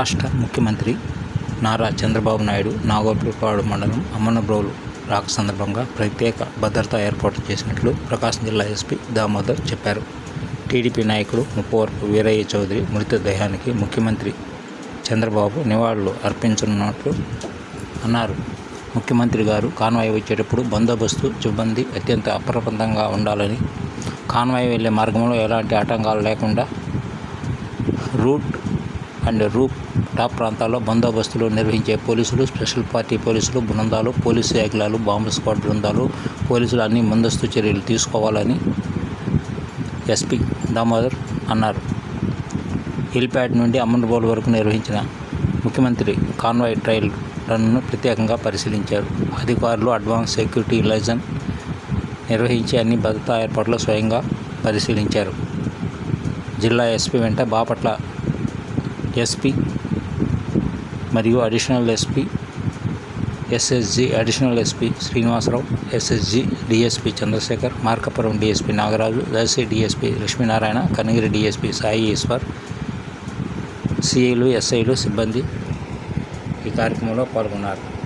రాష్ట్ర ముఖ్యమంత్రి నారా చంద్రబాబు నాయుడు నాగోపాడు మండలం అమ్మనబ్రోలు రాక సందర్భంగా ప్రత్యేక భద్రతా ఏర్పాటు చేసినట్లు ప్రకాశం జిల్లా ఎస్పీ దామోదర్ చెప్పారు. టీడీపీ నాయకుడు ముప్పవరపు వీరయ్య చౌదరి మృతదేహానికి ముఖ్యమంత్రి చంద్రబాబు నివాళులు అర్పించనున్నట్లు అన్నారు. ముఖ్యమంత్రి గారు కాన్వాయ్ వచ్చేటప్పుడు బందోబస్తు సిబ్బంది అత్యంత అప్రమత్తంగా ఉండాలని కాన్వాయ్ వెళ్ళే మార్గంలో ఎలాంటి ఆటంకాలు లేకుండా రూట్ అండ్ రూప్ టాప్ ప్రాంతాల్లో బందోబస్తులు నిర్వహించే పోలీసులు స్పెషల్ పార్టీ పోలీసులు బృందాలు పోలీసు ఏకలాలు బాంబు స్క్వాడ్ బృందాలు పోలీసులు అన్ని ముందస్తు చర్యలు తీసుకోవాలని ఎస్పీ దామోదర్ అన్నారు. హిల్ప్యాడ్ నుండి అమ్మన్బోల్ వరకు నిర్వహించిన ముఖ్యమంత్రి కాన్వాయ్ ట్రయల్ రన్ను ప్రత్యేకంగా పరిశీలించారు. అధికారులు అడ్వాన్స్ సెక్యూరిటీ లైజన్ నిర్వహించి అన్ని భద్రతా ఏర్పాట్లు స్వయంగా పరిశీలించారు. జిల్లా ఎస్పీ వెంట బాపట్ల ఎస్పీ మరియు additional SP SSG additional SP Srinivasarao SSG DSP Chandrasekhar Markapuram DSP Nagaraju Darsi DSP Lakshminarayana Kanigiri DSP Sai Eswar సిఐలు ఎస్ఐలు సిబ్బంది ఈ కార్యక్రమంలో పాల్గొన్నారు.